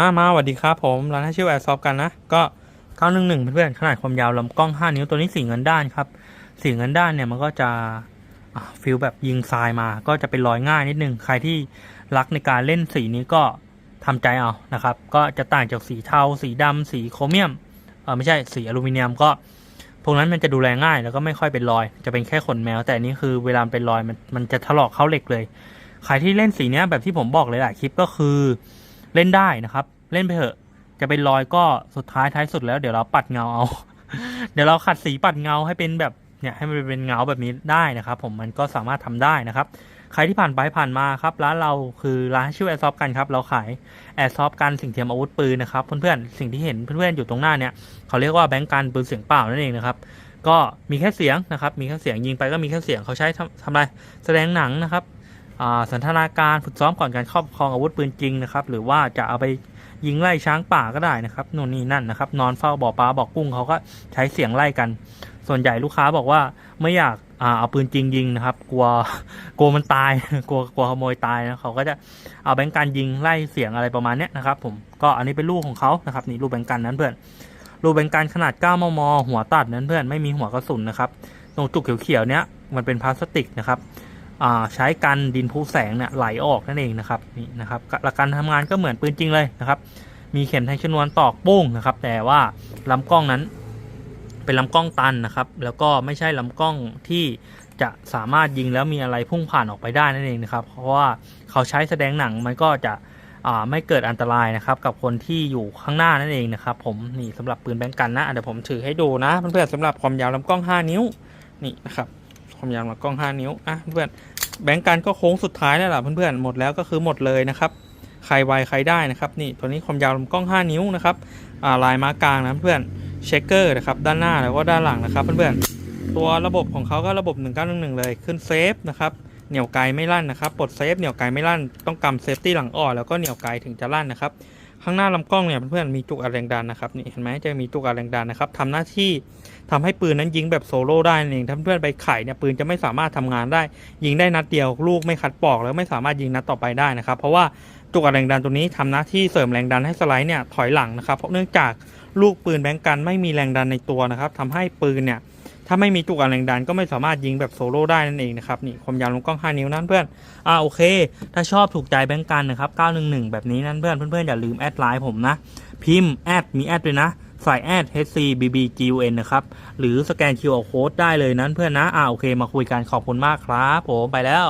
อ่ามาสวัสดีครับผมร้านให้ชื่อแอร์ซอฟกันนะ ก็ 911เพื่อนๆขนาดความยาวลำกล้อง 5 นิ้วตัวนี้สีเงินด้านครับสีเงินด้านเนี่ยมันก็จะฟิลแบบยิงทรายมา ก็จะเป็นรอยง่ายนิดนึง ใครที่รักในการเล่นสีนี้ก็ทำใจเอานะครับ ก็จะต่างจากสีเทา สีดำสีโครเมียมเออไม่ใช่สีอลูมิเนียมก็พวกนั้นมันจะดูแลง่ายแล้วก็ไม่ค่อยเป็นรอย จะเป็นแค่ขนแมว แต่นี้คือเวลาเป็นรอยมันมันจะถลอกเข้าเหล็กเลย ใครที่เล่นสีเนี้ยแบบที่ผมบอกหลายคลิปก็คือ เล่นได้นะครับ เล่นไปเถอะ จะเป็นรอยก็สุดท้ายท้ายสุดแล้วเดี๋ยวเราปัดเงาเอา เดี๋ยวเราขัดสีปัดเงาให้เป็นแบบเนี่ยให้มันเป็นเงาแบบนี้ได้นะครับ ผมมันก็สามารถทำได้นะครับ ใครที่ผ่านไปผ่านมาครับร้านเราคือร้านชื่อแอร์ซอฟกันครับเราขายแอร์ซอฟกันสิ่งเทียมอาวุธปืนนะครับเพื่อนๆสิ่งที่เห็นเพื่อนๆอยู่ตรงหน้าเนี่ยเขาเรียกว่าแบงก์กันปืนเสียงเปล่านั่นเองนะครับก็มีแค่เสียงนะครับ มีแค่เสียงยิงไปก็มีแค่เสียงเขาใช้ทำทำอะไรแสดงหนังนะครับ สันทนาการฝึกซ้อมก่อนการครอบครองอาวุธปืนจริงนะครับ หรือว่าจะเอาไปยิงไล่ช้างป่าก็ได้นะครับนู่นนี่นั่นนะครับ นอนเฝ้าบ่อปลาบ่อกุ้งเขาก็ใช้เสียงไล่กัน ส่วนใหญ่ลูกค้าบอกว่าไม่อยากอเอาปืนจริงยิงนะครับ กลัวกลัวมันตายกลัวกลัวขโมยตายนะเขาก็จะเอาแบงก์กันยิงไล่เสียงอะไรประมาณนี้นะครับ ผมก็อันนี้เป็นลูกของเขานะครับนี่ลูกแบงก์กันนั้นเพื่อนรูปเป็นการขนาด 9 มม หัวตัดนั้นเพื่อนไม่มีหัวกระสุนนะครับ ตรงจุกเขียวๆเนี้ยมันเป็นพลาสติกนะครับ ใช้กันดินพุแสงเนี่ยไหลออกนั่นเองนะครับนี่นะครับหลักการทำงานก็เหมือนปืนจริงเลยนะครับ มีเข็มแทงชนวนตอกโป้งนะครับ แต่ว่าลำกล้องนั้นเป็นลำกล้องตันนะครับ แล้วก็ไม่ใช่ลำกล้องที่จะสามารถยิงแล้วมีอะไรพุ่งผ่านออกไปได้นั่นเองนะครับ เพราะว่าเขาใช้แสดงหนังมันก็จะไม่เกิดอันตรายนะครับ กับคนที่อยู่ข้างหน้านั่นเองนะครับ ผมนี่สำหรับปืนแบงก์กันนะอะเดี๋ยวผมถือให้ดูนะเพื่อนๆสำหรับความยาวลำกล้อง 5 นิ้วนี่นะครับ ความยาวกล้อง 5 นิ้วอะเพื่อนแบงก์กันก็โค้งสุดท้ายแล้วล่ะเพื่อนๆหมดแล้วก็คือหมดเลยนะครับใครไวใครได้นะครับนี่ตัวนี้ความยาวลำกล้อง 5 นิ้วนะครับอ่าลายม้ากลางนะเพื่อนเชคเกอร์นะครับด้านหน้าแล้วก็ด้านหลังนะครับเพื่อนๆตัวระบบของเขาก็ระบบ 1911 เลยขึ้นเซฟนะครับเหนี่ยวไกลไม่ลั่นนะครับปลดเซฟเหนี่ยวไกลไม่ลั่นต้องกำเซฟตี้หลังอ่อนแล้วก็เหนี่ยวไกลถึงจะลั่นนะครับ ข้างหน้าลำกล้องเนี่ยเพื่อนๆมีจุกอัดแรงดันนะครับนี่เห็นไหมจะมีจุกอัดแรงดันนะครับทำหน้าที่ทำให้ปืนนั้นยิงแบบโซโล่ได้นั่นเองถ้าเพื่อนไปไข่เนี่ยปืนจะไม่สามารถทำงานได้ ยิงได้นัดเดียวลูกไม่คัดปอกแล้วไม่สามารถยิงนัดต่อไปได้นะครับ เพราะว่าจุกอัดแรงดันตัวนี้ทำหน้าที่เสริมแรงดันให้สไลด์เนี่ยถอยหลังนะครับเพราะเนื่องจากลูกปืนแบงก์กันไม่มีแรงดันในตัวนะครับทำให้ปืนเนี่ย ถ้าไม่มีจุกอันแรงดันก็ไม่สามารถยิงแบบโซโล่ได้นั่นเองนะครับนี่ความยาวลงกล้อง 5 นิ้วนั่นเพื่อนอ่าโอเค ถ้าชอบถูกใจแบงก์กันนะครับ 911 แบบนี้นั่นเพื่อนเพื่อนๆอย่าลืมแอดไลน์ผมนะ พิมพ์แอดมีแอดด้วยนะใส่แอด HCBBGUN นะครับ หรือสแกน QR Code ได้เลยนั้นเพื่อนนะอ่าโอเค มาคุยกันขอบคุณมากครับ ผมไปแล้ว